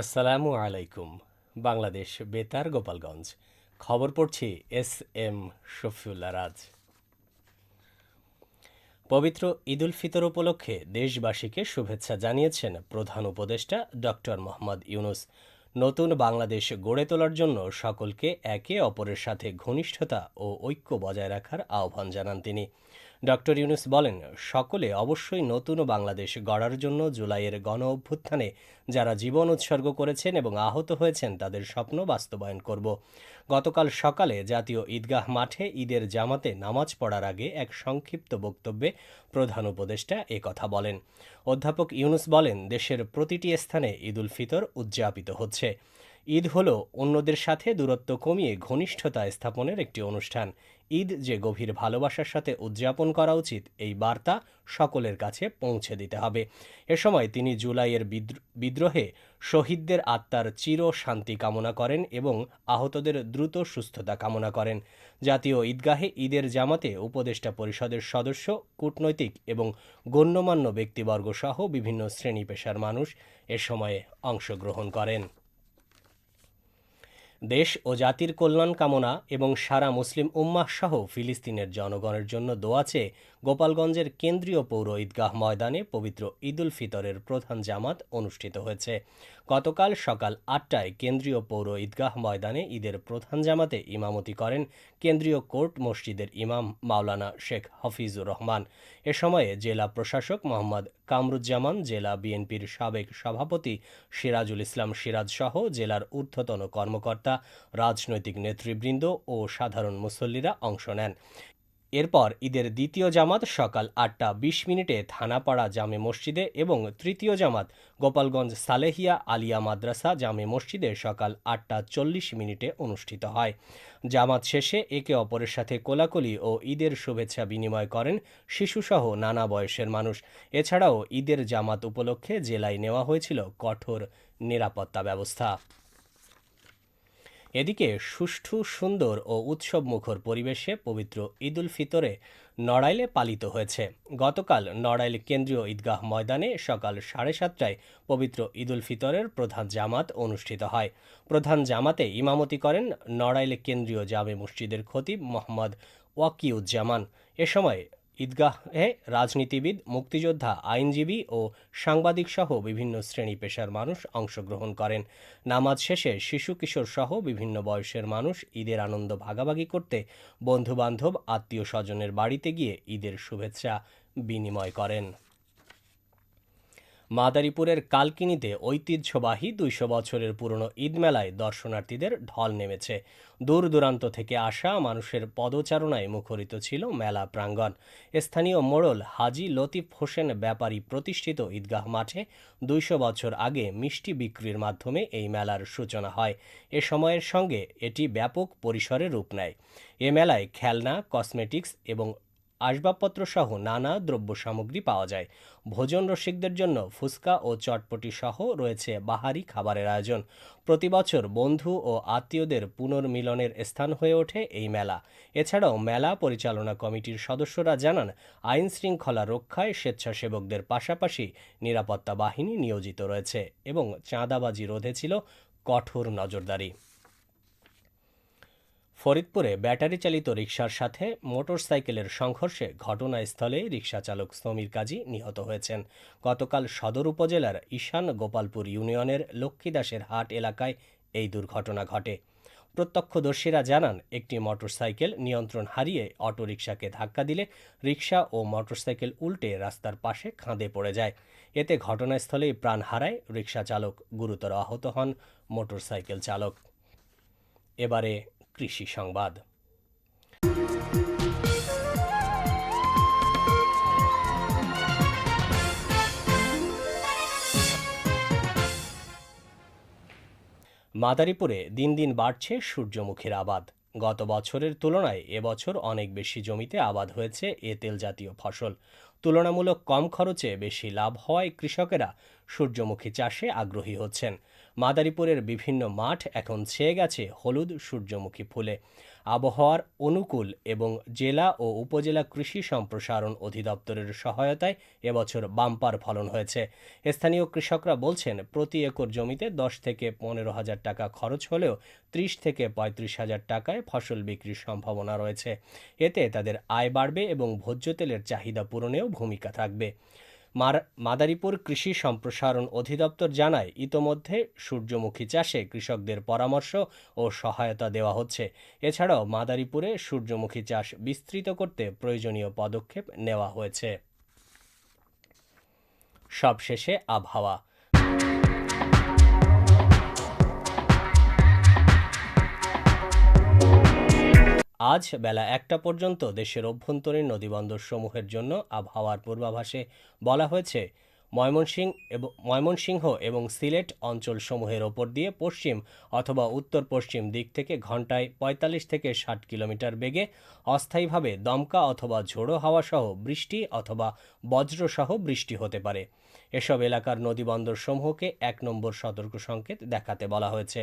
আসসালামু আলাইকুম, বাংলাদেশ বেতার, গোপালগঞ্জ। খবর পড়ছি এস এম শফিউল্লা রাজ। পবিত্র ঈদুল ফিতর উপলক্ষে দেশবাসীকে শুভেচ্ছা জানিয়েছেন প্রধান উপদেষ্টা ডক্টর মোহাম্মদ ইউনুস। নতুন বাংলাদেশ গড়ে তোলার জন্য সকলকে একে অপরের সাথে ঘনিষ্ঠতা ও ঐক্য বজায় রাখার আহ্বান জানান তিনি। ডক্টর ইউনুস বলেন, সকলে অবশ্যই নতুন বাংলাদেশ গড়ার জন্য জুলাইয়ের গণ অভ্যুত্থানে যারা জীবন উৎসর্গ করেছেন এবং আহত হয়েছেন, তাদের স্বপ্ন বাস্তবায়ন করব। গতকাল সকালে জাতীয় ঈদগাহ মাঠে ঈদের জামাতে নামাজ পড়ার আগে এক সংক্ষিপ্ত বক্তব্যে প্রধান উপদেষ্টা কথা বলেন। অধ্যাপক ইউনুস বলেন, দেশের প্রতিটি স্থানে ঈদুল ফিতর উদযাপিত হচ্ছে। ঈদ হল অন্যদের সাথে দূরত্ব কমিয়ে ঘনিষ্ঠতা স্থাপনের একটি অনুষ্ঠান। ঈদ যে গভীর ভালোবাসার সাথে উদযাপন করা উচিত, এই বার্তা সকলের কাছে পৌঁছে দিতে হবে। এ সময় তিনি জুলাইয়ের বিদ্রোহে শহীদদের আত্মার চির শান্তি কামনা করেন এবং আহতদের দ্রুত সুস্থতা কামনা করেন। জাতীয় ঈদগাহে ঈদের জামাতে উপদেষ্টা পরিষদের সদস্য, কূটনৈতিক এবং গণ্যমান্য ব্যক্তিবর্গ সহ বিভিন্ন শ্রেণি পেশার মানুষ এ সময়ে অংশগ্রহণ করেন। দেশ ও জাতির কল্যাণ কামনা এবং সারা মুসলিম উম্মাহ সহ ফিলিস্তিনের জনগণের জন্য দোয়া চেয়ে গোপালগঞ্জের কেন্দ্রীয় পৌর ঈদগাহ ময়দানে পবিত্র ঈদুল ফিতরের প্রধান জামাত অনুষ্ঠিত হয়েছে। গতকাল সকাল আটটায় কেন্দ্রীয় পৌর ঈদগাহ ময়দানে ঈদের প্রধান জামাতে ইমামতি করেন কেন্দ্রীয় কোর্ট মসজিদের ইমাম মাওলানা শেখ হফিজুর রহমান। এ সময়ে জেলা প্রশাসক মোহাম্মদ কামরুজ্জামান, জেলা বিএনপির সাবেক সভাপতি সিরাজুল ইসলাম সিরাজ সহ জেলার ঊর্ধ্বতন কর্মকর্তা, রাজনৈতিক নেতৃবৃন্দ ও সাধারণ মুসল্লিরা অংশ নেন। এরপর ঈদের দ্বিতীয় জামাত সকাল আটটা বিশ মিনিটে থানাপাড়া জামে মসজিদে এবং তৃতীয় জামাত গোপালগঞ্জ সালেহিয়া আলিয়া মাদ্রাসা জামে মসজিদে সকাল আটটা চল্লিশ মিনিটে অনুষ্ঠিত হয়। জামাত শেষে একে অপরের সাথে কোলাকুলি ও ঈদের শুভেচ্ছা বিনিময় করেন শিশুসহ নানা বয়সের মানুষ। এছাড়াও ঈদের জামাত উপলক্ষে জেলায় নেওয়া হয়েছিল কঠোর নিরাপত্তা ব্যবস্থা। এদিকে সুষ্ঠু, সুন্দর ও উৎসব মুখর পরিবেশে পবিত্র ঈদুল ফিতরে নড়াইলে পালিত হয়েছে। গতকাল নড়াইল কেন্দ্রীয় ঈদগাহ ময়দানে সকাল সাড়ে সাতটায় পবিত্র ঈদুল ফিতরের প্রধান জামাত অনুষ্ঠিত হয়। প্রধান জামাতে ইমামতি করেন নড়াইল কেন্দ্রীয় জামে মসজিদের খতিব মোহাম্মদ ওয়াকিউজ্জামান। এ সময় ঈদগাহে রাজনীতিবিদ, মুক্তিযোদ্ধা, আইনজীবী ও সাংবাদিক সহ বিভিন্ন শ্রেণি পেশার মানুষ অংশগ্রহণ করেন। নামাজ শেষে শিশু কিশোর সহ বিভিন্ন বয়সের মানুষ ঈদের আনন্দ ভাগাভাগি করতে বন্ধুবান্ধব, আত্মীয় স্বজনের বাড়িতে গিয়ে ঈদের শুভেচ্ছা বিনিময় করেন। মাদারীপুরের কালকিনিতে ঐতিহ্যবাহী দুইশো বছরের পুরনো ঈদ মেলায় দর্শনার্থীদের ঢল নেমেছে। দূর দূরান্ত থেকে আসা মানুষের পদচারণায় মুখরিত ছিল মেলা প্রাঙ্গণ। স্থানীয় মোড়ল হাজি লতিফ হোসেন ব্যাপারী প্রতিষ্ঠিত ঈদগাহ মাঠে দুইশো বছর আগে মিষ্টি বিক্রির মাধ্যমে এই মেলার সূচনা হয়। এ সময়ের সঙ্গে এটি ব্যাপক পরিসরে রূপ নেয়। এ মেলায় খেলনা, কসমেটিক্স এবং আসবাবপত্র সহ নানা দ্রব্য সামগ্রী পাওয়া যায়। ভোজন রসিকদের জন্য ফুচকা ও চটপটি সহ রয়েছে বাহারি খাবারের আয়োজন। প্রতি বছর বন্ধু ও আত্মীয়দের পুনর্মিলনের স্থান হয়ে ওঠে এই মেলা। এছাড়াও মেলা পরিচালনা কমিটির সদস্যরা জানান, আইন শৃঙ্খলা রক্ষায় স্বেচ্ছাসেবকদের পাশাপাশি নিরাপত্তা বাহিনী নিয়োজিত রয়েছে এবং চাঁদাবাজি রোধে ছিল কঠোর নজরদারি। ফরিদপুরে ব্যাটারি চালিত রিকশার সাথে মোটরসাইকেলের সংঘর্ষে ঘটনাস্থলে রিকশা চালক সমীর কাজী নিহত হয়েছেন। গতকাল সদর উপজেলার ঈশান গোপালপুর ইউনিয়নের লক্ষ্মীদাসের হাট এলাকায় এই দুর্ঘটনা ঘটে। প্রত্যক্ষদর্শীরা জানান, একটি মোটরসাইকেল নিয়ন্ত্রণ হারিয়ে অটোরিকশাকে ধাক্কা দিলে রিকশা ও মোটরসাইকেল উল্টে রাস্তার পাশে খাঁদে পড়ে যায়। এতে ঘটনাস্থলেই প্রাণ হারায় রিকশা চালক গুরুতর আহত হন মোটরসাইকেল চালক। এবারে কৃষি সংবাদ। মাদারীপুরে দিন দিন বাড়ছে সূর্যমুখীর আবাদ। গত বছরের তুলনায় এবছর অনেক বেশি জমিতে আবাদ হয়েছে এ তেল জাতীয় ফসল। তুলনামূলক কম খরচে বেশি লাভ হওয়ায় কৃষকেরা। সূর্যমুখী চাষে আগ্রহী হচ্ছেন। মাদারীপুরের বিভিন্ন মাঠ এখন ছেয়ে গেছে হলুদ সূর্যমুখী ফুলে। আবহাওয়ার অনুকূল এবং জেলা ও উপজেলা কৃষি সম্প্রসারণ অধিদপ্তরের সহায়তায় এবছর বাম্পার ফলন হয়েছে। স্থানীয় কৃষকরা বলছেন, প্রতি একর জমিতে দশ থেকে পনেরো হাজার টাকা খরচ হলেও ত্রিশ থেকে পঁয়ত্রিশ হাজার টাকায় ফসল বিক্রির সম্ভাবনা রয়েছে। এতে তাদের আয় বাড়বে এবং ভোজ্য তেলের চাহিদা পূরণেও ভূমিকা থাকবে। মাদারীপুর কৃষি সম্প্রসারণ অধিদপ্তর জানায়, ইতোমধ্যে সূর্যমুখী চাষে কৃষকদের পরামর্শ ও সহায়তা দেওয়া হচ্ছে। এছাড়াও মাদারীপুরে সূর্যমুখী চাষ বিস্তৃত করতে প্রয়োজনীয় পদক্ষেপ নেওয়া হয়েছে। সবশেষে আবহাওয়া। আজ বেলা একটা পর্যন্ত দেশের অভ্যন্তরীণ নদীবন্দর সমূহের জন্য আবহাওয়ার পূর্বাভাসে বলা হয়েছে, ময়মনসিংহ এবং ময়মনসিংহ এবং সিলেট অঞ্চলসমূহের ওপর দিয়ে পশ্চিম অথবা উত্তর পশ্চিম দিক থেকে ঘন্টায় পঁয়তাল্লিশ থেকে ষাট কিলোমিটার বেগে অস্থায়ীভাবে দমকা অথবা ঝোড়ো হাওয়া সহ বৃষ্টি অথবা বজ্রসহ বৃষ্টি হতে পারে। এসব এলাকার নদীবন্দর সমূহকে এক নম্বর সতর্ক সংকেত দেখাতে বলা হয়েছে।